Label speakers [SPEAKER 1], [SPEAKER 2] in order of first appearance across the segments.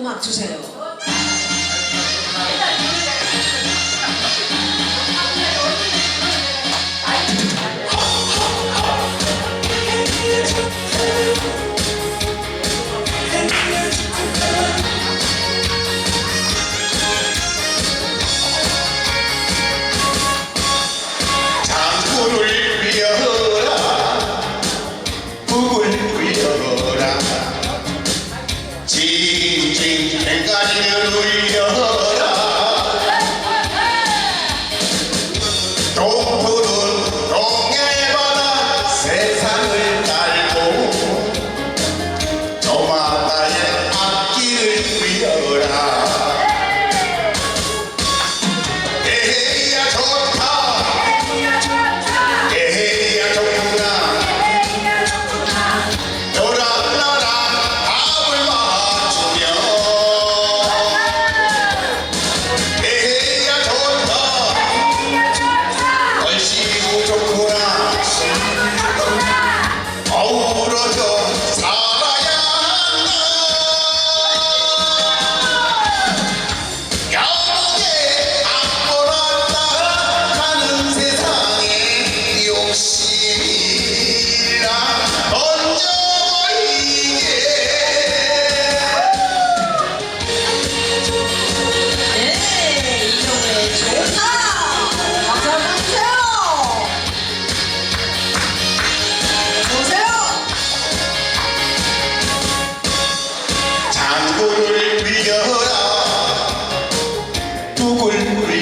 [SPEAKER 1] 음악 주세요.
[SPEAKER 2] 아, 아, 아.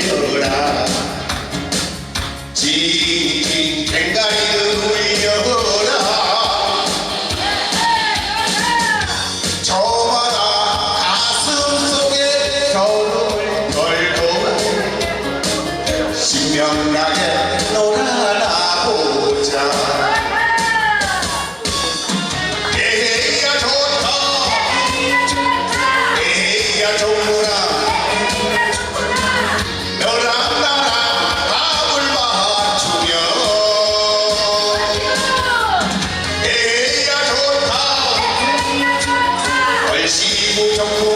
[SPEAKER 2] 울려라 징징 댕가리를 울려라. 저마다 가슴 속에 겨울 걸고 신명나게 Thank you.